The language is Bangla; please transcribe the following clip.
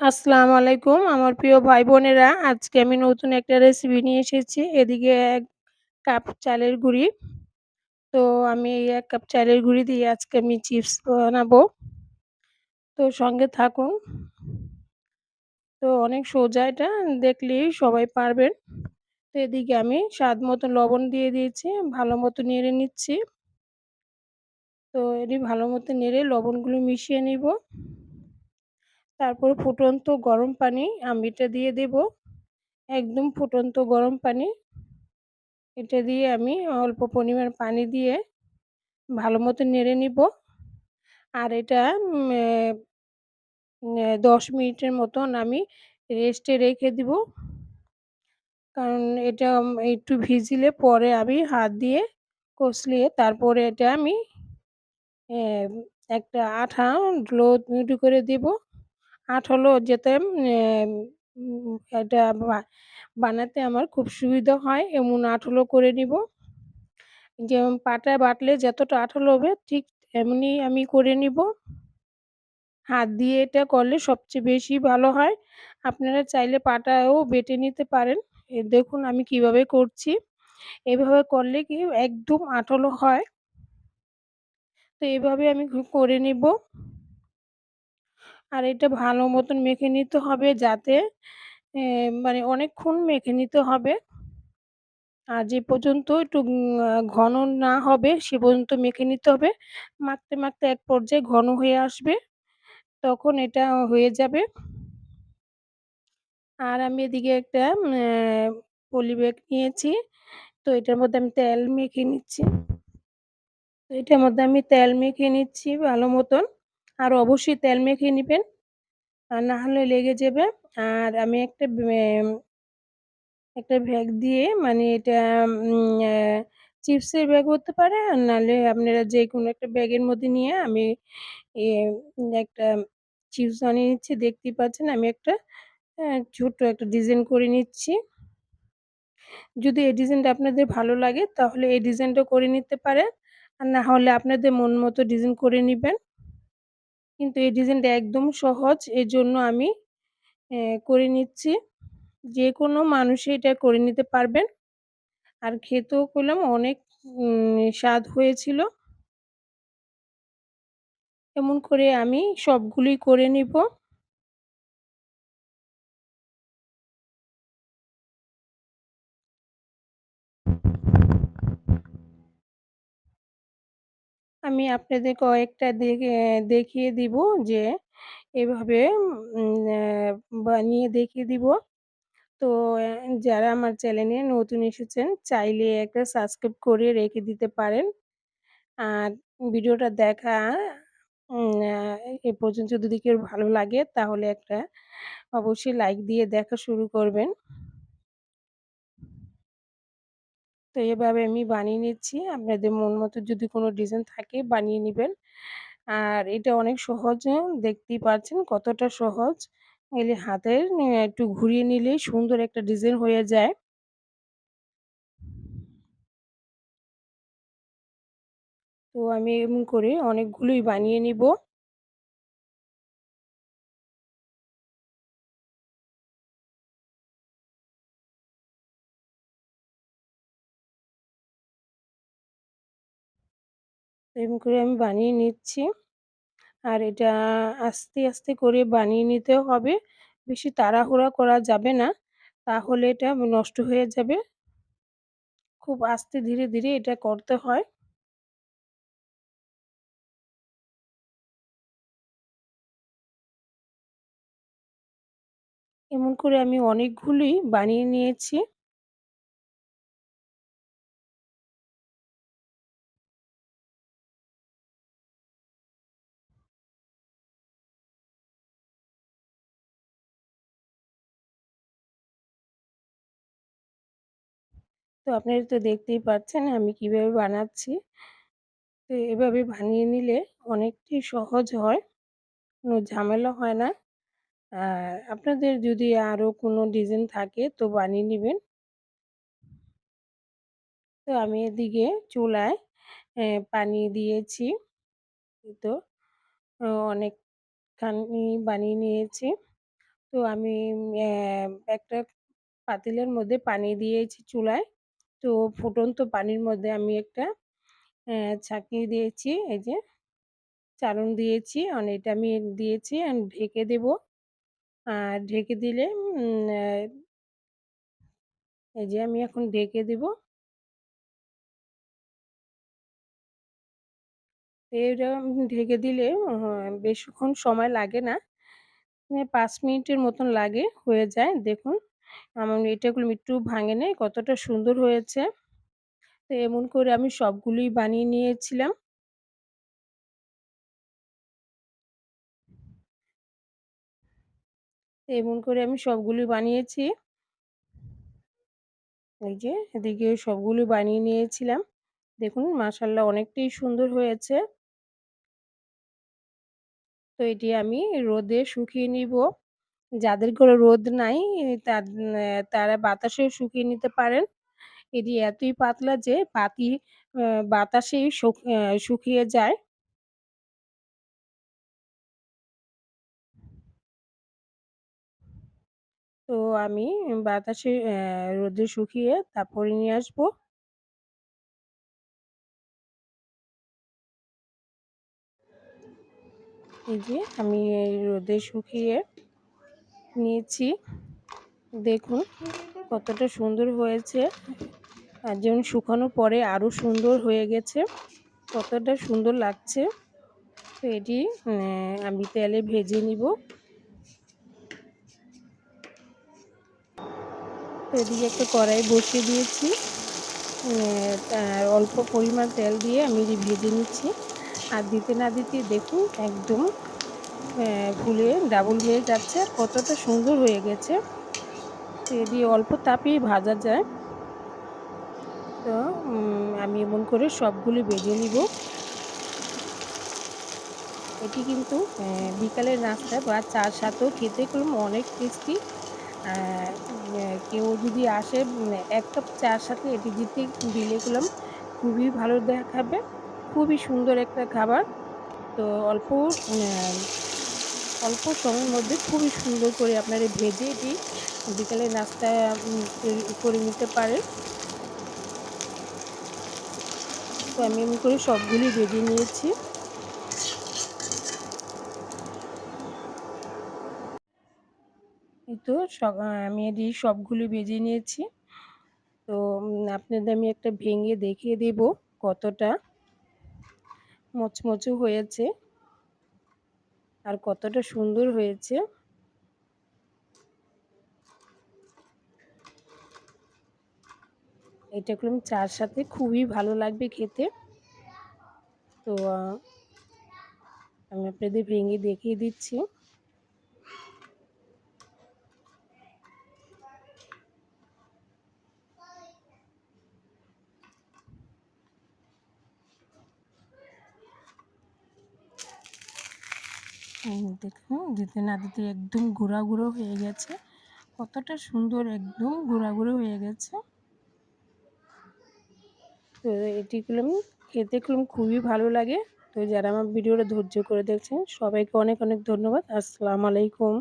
আসসালামু আলাইকুম। আমার প্রিয় ভাই বোনেরা আজকে আমি নতুন একটা রেসিপি নিয়ে এসেছি। এদিকে এক কাপ চালের গুঁড়ি। তো আমি এই এক কাপ চালের গুঁড়ি দিয়ে আজকে আমি চিপস বানাবো। তো সঙ্গে থাকুন। তো অনেক সোজা এটা, দেখলেই সবাই পারবেন। তো এদিকে আমি স্বাদ মতো লবণ দিয়ে দিয়েছি, ভালো মতো নেড়ে নিচ্ছি। তো এটি ভালো মতো নেড়ে লবণগুলো মিশিয়ে নিব। তারপর ফুটন্ত গরম পানি আমি এটা দিয়ে দেব। একদম ফুটন্ত গরম পানি। এটা দিয়ে আমি অল্প পরিমাণ পানি দিয়ে ভালো মতো নেড়ে নিব। আর এটা দশ মিনিটের মতন আমি রেস্টে রেখে দিব। কারণ এটা একটু ভিজলে পরে আমি হাত দিয়ে কষলিয়ে তারপরে এটা আমি একটা আঠা লো করে দেব। আঠালো যেতে এটা বানাতে আমার খুব সুবিধা হয়। এমন আঠালো করে নিব। যেমন পাটায় বাটলে যতটা আঠালো হবে ঠিক এমনি আমি করে নিব। হাত দিয়ে এটা করলে সবচেয়ে বেশি ভালো হয়। আপনারা চাইলে পাটাও বেটে নিতে পারেন। দেখুন আমি কীভাবে করছি। এভাবে করলে কি একদম আঠালো হয়। তো এভাবে আমি করে নিব। আর এটা ভালো মতন মেখে নিতে হবে যাতে মানে অনেকক্ষণ মেখে নিতে হবে। আর যে পর্যন্ত একটু ঘন না হবে সে পর্যন্ত মেখে নিতে হবে। মাখতে মাখতে এক পর্যায়ে ঘন হয়ে আসবে, তখন এটা হয়ে যাবে। আর আমি এদিকে একটা পলি ব্যাগ নিয়েছি, তো এটার মধ্যে আমি তেল মেখে নিচ্ছি। তো এটার মধ্যে আমি তেল মেখে নিচ্ছি ভালো মতন। আর অবশ্যই তেল মেখে নেবেন। আর না হলে লেগে যাবে। আর আমি একটা একটা ব্যাগ দিয়ে মানে এটা চিপসের ব্যাগ হতে পারে। আর নাহলে আপনারা যে কোনো একটা ব্যাগের মধ্যে নিয়ে আমি একটা চিপস বানিয়ে নিচ্ছি। দেখতেই পাচ্ছেন আমি একটা ছোট্ট একটা ডিজাইন করে নিচ্ছি। যদি এই ডিজাইনটা আপনাদের ভালো লাগে তাহলে এই ডিজাইনটা করে নিতে পারেন। আর না হলে আপনাদের মন মতো ডিজাইন করে নেবেন। কিন্তু এই ডিজাইনটা একদম সহজ। এর জন্য আমি করে নিচ্ছি। যে কোনো মানুষই এটা করে নিতে পারবেন। আর খেতেও করলাম, অনেক স্বাদ হয়েছিল। এমন করে আমি সবগুলি করে নিব। আমি আপনাদের কয়েকটা দেখে, দেখিয়ে দিব যে, এভাবে বানিয়ে দেখিয়ে দিব। তো যারা আমার চ্যানেলে নতুন এসেছেন, চাইলে একটা সাবস্ক্রাইব করে রেখে দিতে পারেন। আর ভিডিওটা দেখা এ পর্যন্ত যদি কেউ ভালো লাগে, তাহলে একটা অবশ্যই লাইক দিয়ে দেখা শুরু করবেন। তো এভাবে আমি বানিয়ে নিচ্ছি। আপনাদের মন মতো যদি কোনো ডিজাইন থাকে বানিয়ে নেবেন। আর এটা অনেক সহজ দেখতেই পাচ্ছেন কতটা সহজ। এলে হাতের একটু ঘুরিয়ে নিলেই সুন্দর একটা ডিজাইন হয়ে যায়। তো আমি এমন করে অনেকগুলোই বানিয়ে নিব। এরকম করে আমি বানিয়ে নিচ্ছি। আর এটা আস্তে আস্তে করে বানিয়ে নিতে হবে। বেশি তাড়াহুড়া করা যাবে না। তাহলে এটা নষ্ট হয়ে যাবে। খুব আস্তে ধীরে ধীরে এটা করতে হয়। এমন করে আমি অনেকগুলোই বানিয়ে নিয়েছি। তো আপনারা তো দেখতেই পাচ্ছেন আমি কীভাবে বানাচ্ছি। তো এভাবে বানিয়ে নিলে অনেকটাই সহজ হয়, কোনো ঝামেলা হয় না। আর আপনাদের যদি আরও কোনো ডিজাইন থাকে তো বানিয়ে নেবেন। তো আমি এদিকে চুলায় পানি দিয়েছি। তো অনেকখানি বানিয়ে নিয়েছি। তো আমি একটা পাতিলের মধ্যে পানি দিয়েছি চুলায়। তো ফুটন্ত পানির মধ্যে আমি একটা ছাঁকনি দিয়েছি, এই যে চালন দিয়েছি, আর এটা আমি দিয়েছি ঢেকে দেব। আর ঢেকে দিলে এই যে আমি এখন ঢেকে দেব। এটা ঢেকে দিলে বেশিক্ষণ সময় লাগে না পাঁচ মিনিটের মতন লাগে, হয়ে যায়, দেখুন। আমার এটাগুলো একটু ভাঙে নেই, কতটা সুন্দর হয়েছে। তো এমন করে আমি সবগুলোই বানিয়ে নিয়েছিলাম। এমন করে আমি সবগুলি বানিয়েছি। এই যে, এদিকে সবগুলো বানিয়ে নিয়েছিলাম। দেখুন মাসাল্লাহ অনেকটাই সুন্দর হয়েছে। তো এটি আমি রোদে শুকিয়ে নিব। যাদের করে রোদ নাই তারা বাতাসেও শুকিয়ে নিতে পারেন। এটি এতই পাতলা যে পাতি বাতাসেই শুকিয়ে যায়। তো আমি বাতাসে রোদে শুকিয়ে তারপরে নিয়ে আসব। এই যে আমি রোদে শুকিয়ে নিয়েছি। দেখুন, কতটা সুন্দর হয়েছে। আর যেমন শুকানোর পরে আরও সুন্দর হয়ে গেছে। কতটা সুন্দর লাগছে। তো এটি আমি তেলে ভেজে নিব। তো এদিকে একটা কড়াই বসিয়ে দিয়েছি। অল্প পরিমাণ তেল দিয়ে আমি ভেজে নিচ্ছি। আর দিতে না দিতে দেখুন একদম ফুলে ডাবল হয়ে যাচ্ছে, কতটা সুন্দর হয়ে গেছে। এটি অল্প তাপেই ভাজা যায়। তো আমি এমন করে সবগুলি বেজে নিব। এটি কিন্তু বিকালের নাস্তা বা চার সাথেও খেতে করলাম অনেক টেস্টি। কেউ যদি আসে এক কাপ চার সাথে এটি দিতে দিলে করলাম খুবই ভালো দেখাবে। খুবই সুন্দর একটা খাবার। তো অল্প অল্প সময়ের মধ্যে খুবই সুন্দর করে আপনারা ভেজে এটি বিকালে নাস্তা করে নিতে পারেন। তো আমি এমনি করে সবগুলি ভেজে নিয়েছি। তো আমি এটি সবগুলি ভেজে নিয়েছি। তো আপনাদের আমি একটা ভেঙে দেখিয়ে দেব কতটা। মচমচু হয়েছে। আর কতটা সুন্দর হয়েছে। এটা করলাম চার সাথে খুবই ভালো লাগবে খেতে। তো আমি আপনাদের ভেঙে দেখিয়ে দিচ্ছি। দেখুন দিতে না দিতে একদম গুঁড়া গুঁড়ো হয়ে গেছে। কতটা সুন্দর, একদম গুঁড়া গুঁড়ো হয়ে গেছে। তো এটিগুলো খেতে খুবই ভালো লাগে। তো যারা আমার ভিডিওটা ধৈর্য করে দেখছেন, সবাইকে অনেক অনেক ধন্যবাদ। আসসালামু আলাইকুম।